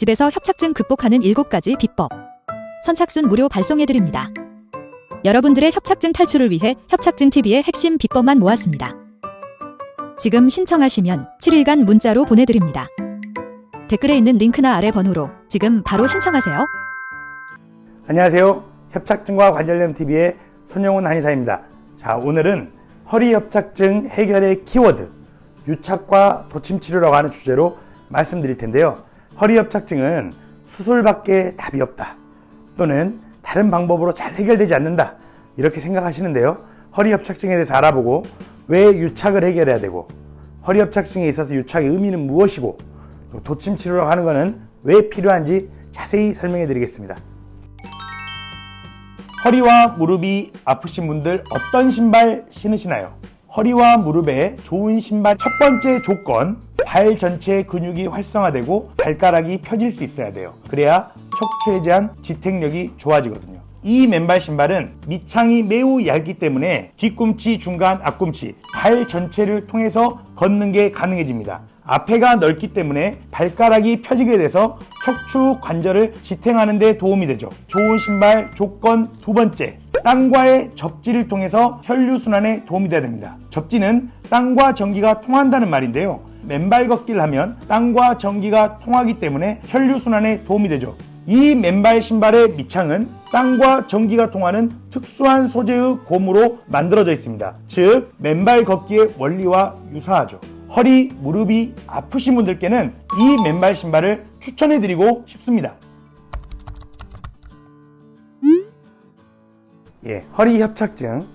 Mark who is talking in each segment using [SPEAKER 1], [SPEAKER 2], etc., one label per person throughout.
[SPEAKER 1] 집에서 협착증 극복하는 7가지 비법. 선착순 무료 발송해드립니다. 여러분들의 협착증 탈출을 위해 협착증 TV의 핵심 비법만 모았습니다. 지금 신청하시면 7일간 문자로 보내드립니다. 댓글에 있는 링크나 아래 번호로 지금 바로 신청하세요.
[SPEAKER 2] 안녕하세요. 협착증과 관절염 TV의 손영훈 한의사입니다. 자, 오늘은 허리 협착증 해결의 키워드, 유착과 도침 치료라고 하는 주제로 말씀드릴 텐데요. 허리 협착증은 수술밖에 답이 없다. 또는 다른 방법으로 잘 해결되지 않는다. 이렇게 생각하시는데요. 허리 협착증에 대해서 알아보고 왜 유착을 해결해야 되고 허리 협착증에 있어서 유착의 의미는 무엇이고 또 도침 치료라고 하는 것은 왜 필요한지 자세히 설명해 드리겠습니다. 허리와 무릎이 아프신 분들 어떤 신발 신으시나요? 허리와 무릎에 좋은 신발 첫 번째 조건 발 전체 근육이 활성화되고 발가락이 펴질 수 있어야 돼요. 그래야 척추에 대한 지탱력이 좋아지거든요. 이 맨발 신발은 밑창이 매우 얇기 때문에 뒤꿈치, 중간, 앞꿈치, 발 전체를 통해서 걷는 게 가능해집니다. 앞에가 넓기 때문에 발가락이 펴지게 돼서 척추 관절을 지탱하는 데 도움이 되죠. 좋은 신발 조건 두 번째. 땅과의 접지를 통해서 혈류 순환에 도움이 돼야 됩니다. 접지는 땅과 전기가 통한다는 말인데요. 맨발 걷기를 하면 땅과 전기가 통하기 때문에 혈류순환에 도움이 되죠. 이 맨발 신발의 밑창은 땅과 전기가 통하는 특수한 소재의 곰으로 만들어져 있습니다. 즉, 맨발 걷기의 원리와 유사하죠. 허리, 무릎이 아프신 분들께는 이 맨발 신발을 추천해 드리고 싶습니다. 예, 허리 협착증.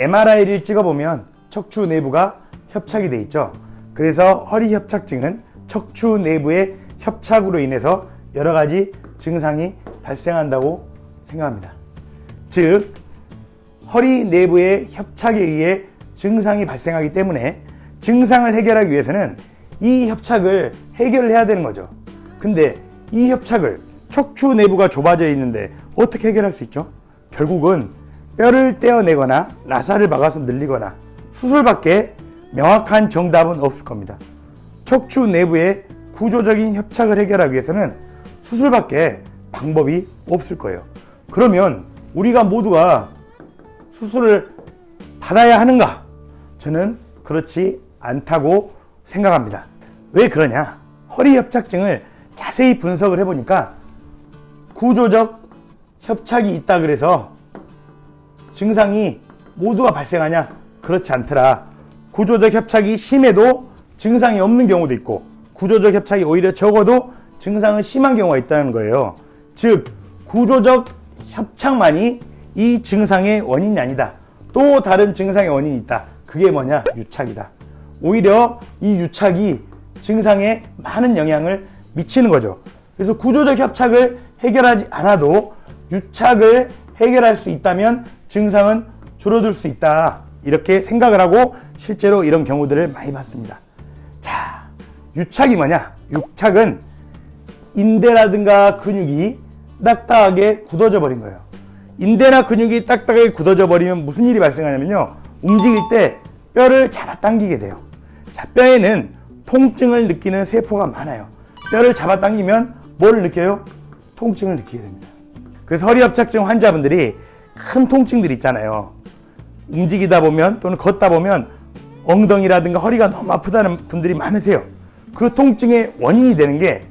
[SPEAKER 2] MRI를 찍어보면 척추 내부가 협착이 돼 있죠. 그래서 허리 협착증은 척추 내부의 협착으로 인해서 여러 가지 증상이 발생한다고 생각합니다. 즉, 허리 내부의 협착에 의해 증상이 발생하기 때문에 증상을 해결하기 위해서는 이 협착을 해결해야 되는 거죠. 근데 이 협착을 척추 내부가 좁아져 있는데 어떻게 해결할 수 있죠? 결국은 뼈를 떼어내거나 나사를 박아서 늘리거나 수술밖에 명확한 정답은 없을 겁니다. 척추 내부의 구조적인 협착을 해결하기 위해서는 수술밖에 방법이 없을 거예요. 그러면 우리가 모두가 수술을 받아야 하는가? 저는 그렇지 않다고 생각합니다. 왜 그러냐? 허리 협착증을 자세히 분석을 해보니까 구조적 협착이 있다 그래서 증상이 모두가 발생하냐? 그렇지 않더라. 구조적 협착이 심해도 증상이 없는 경우도 있고 구조적 협착이 오히려 적어도 증상은 심한 경우가 있다는 거예요. 즉 구조적 협착만이 이 증상의 원인이 아니다. 또 다른 증상의 원인이 있다. 그게 뭐냐? 유착이다. 오히려 이 유착이 증상에 많은 영향을 미치는 거죠. 그래서 구조적 협착을 해결하지 않아도 유착을 해결할 수 있다면 증상은 줄어들 수 있다. 이렇게 생각을 하고 실제로 이런 경우들을 많이 봤습니다. 자, 유착이 뭐냐? 유착은 인대라든가 근육이 딱딱하게 굳어져 버린 거예요. 인대나 근육이 딱딱하게 굳어져 버리면 무슨 일이 발생하냐면요. 움직일 때 뼈를 잡아당기게 돼요. 자, 뼈에는 통증을 느끼는 세포가 많아요. 뼈를 잡아당기면 뭘 느껴요? 통증을 느끼게 됩니다. 그래서 허리 협착증 환자분들이 큰 통증들 있잖아요. 움직이다 보면 또는 걷다 보면 엉덩이라든가 허리가 너무 아프다는 분들이 많으세요. 그 통증의 원인이 되는 게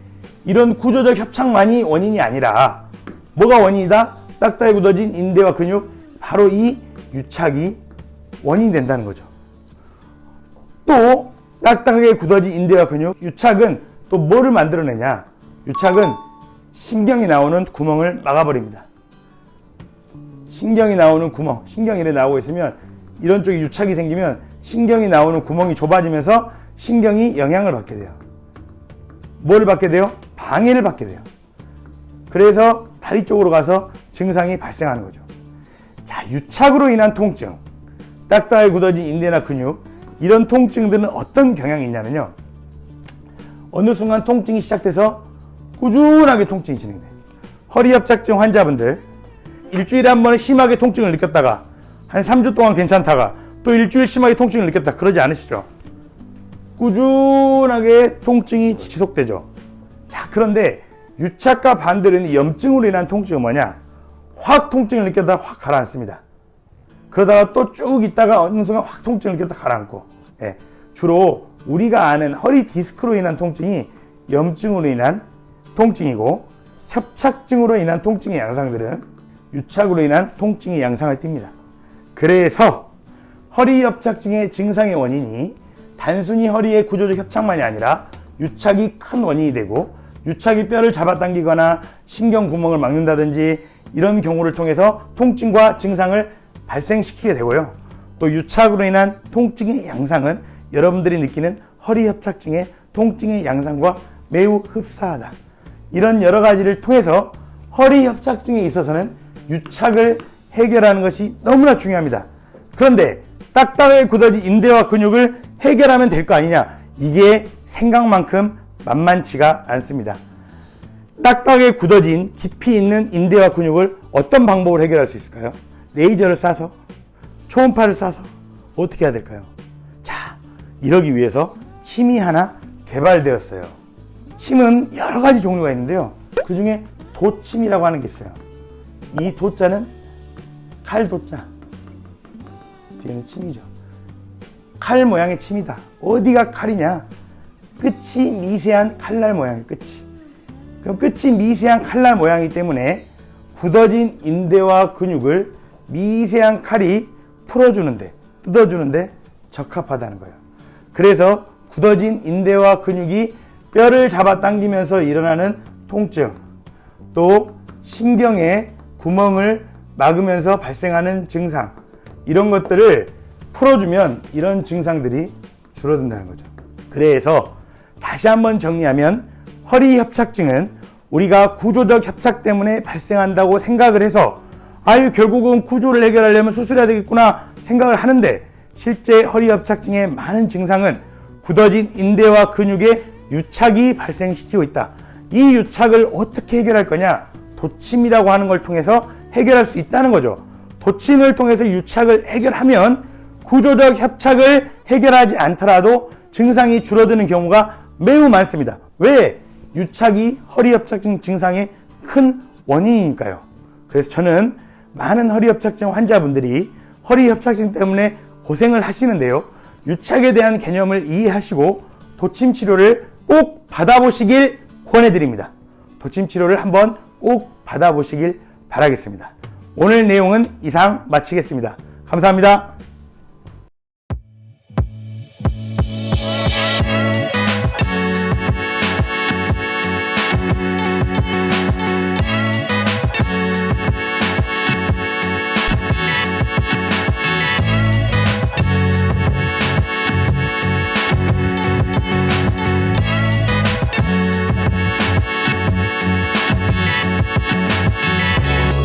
[SPEAKER 2] 이런 구조적 협착만이 원인이 아니라 뭐가 원인이다? 딱딱이 굳어진 인대와 근육 바로 이 유착이 원인이 된다는 거죠. 또 딱딱하게 굳어진 인대와 근육 유착은 또 뭐를 만들어내냐? 유착은 신경이 나오는 구멍을 막아버립니다. 신경이 나오는 구멍, 신경이 이렇게 나오고 있으면 이런 쪽에 유착이 생기면 신경이 나오는 구멍이 좁아지면서 신경이 영향을 받게 돼요. 뭐를 받게 돼요? 방해를 받게 돼요. 그래서 다리 쪽으로 가서 증상이 발생하는 거죠. 자, 유착으로 인한 통증, 딱딱하게 굳어진 인대나 근육, 이런 통증들은 어떤 경향이 있냐면요. 어느 순간 통증이 시작돼서 꾸준하게 통증이 진행돼요. 허리 협착증 환자분들, 일주일에 한 번 심하게 통증을 느꼈다가 한 3주 동안 괜찮다가 또 일주일 심하게 통증을 느꼈다. 그러지 않으시죠? 꾸준하게 통증이 지속되죠. 자, 그런데 유착과 반대로 있는 염증으로 인한 통증은 뭐냐? 확 통증을 느꼈다가 확 가라앉습니다. 그러다가 또 쭉 있다가 어느 순간 확 통증을 느꼈다 가라앉고 예, 주로 우리가 아는 허리 디스크로 인한 통증이 염증으로 인한 통증이고 협착증으로 인한 통증의 양상들은 유착으로 인한 통증의 양상을 띱니다. 그래서 허리 협착증의 증상의 원인이 단순히 허리의 구조적 협착만이 아니라 유착이 큰 원인이 되고 유착이 뼈를 잡아당기거나 신경 구멍을 막는다든지 이런 경우를 통해서 통증과 증상을 발생시키게 되고요. 또 유착으로 인한 통증의 양상은 여러분들이 느끼는 허리 협착증의 통증의 양상과 매우 흡사하다. 이런 여러 가지를 통해서 허리 협착증에 있어서는 유착을 해결하는 것이 너무나 중요합니다. 그런데 딱딱하게 굳어진 인대와 근육을 해결하면 될 거 아니냐? 이게 생각만큼 만만치가 않습니다. 딱딱하게 굳어진 깊이 있는 인대와 근육을 어떤 방법으로 해결할 수 있을까요? 레이저를 쏴서 초음파를 쏴서 어떻게 해야 될까요? 자, 이러기 위해서 침이 하나 개발되었어요. 침은 여러 가지 종류가 있는데요. 그 중에 도침이라고 하는 게 있어요. 이 도자는 칼 도자. 뒤에는 침이죠. 칼 모양의 침이다. 어디가 칼이냐? 끝이 미세한 칼날 모양이 끝이. 그럼 끝이 미세한 칼날 모양이기 때문에 굳어진 인대와 근육을 미세한 칼이 풀어주는데, 뜯어주는데 적합하다는 거예요. 그래서 굳어진 인대와 근육이 뼈를 잡아당기면서 일어나는 통증, 또 신경의 구멍을 막으면서 발생하는 증상, 이런 것들을 풀어주면 이런 증상들이 줄어든다는 거죠. 그래서 다시 한번 정리하면 허리 협착증은 우리가 구조적 협착 때문에 발생한다고 생각을 해서 아유 결국은 구조를 해결하려면 수술해야 되겠구나 생각을 하는데 실제 허리 협착증의 많은 증상은 굳어진 인대와 근육의 유착이 발생시키고 있다. 이 유착을 어떻게 해결할 거냐? 도침이라고 하는 걸 통해서 해결할 수 있다는 거죠. 도침을 통해서 유착을 해결하면 구조적 협착을 해결하지 않더라도 증상이 줄어드는 경우가 매우 많습니다. 왜? 유착이 허리 협착증 증상의 큰 원인이니까요. 그래서 저는 많은 허리 협착증 환자분들이 허리 협착증 때문에 고생을 하시는데요. 유착에 대한 개념을 이해하시고 도침 치료를 꼭 받아보시길 권해드립니다. 도침 치료를 한번 꼭 받아보시길 바라겠습니다. 오늘 내용은 이상 마치겠습니다. 감사합니다.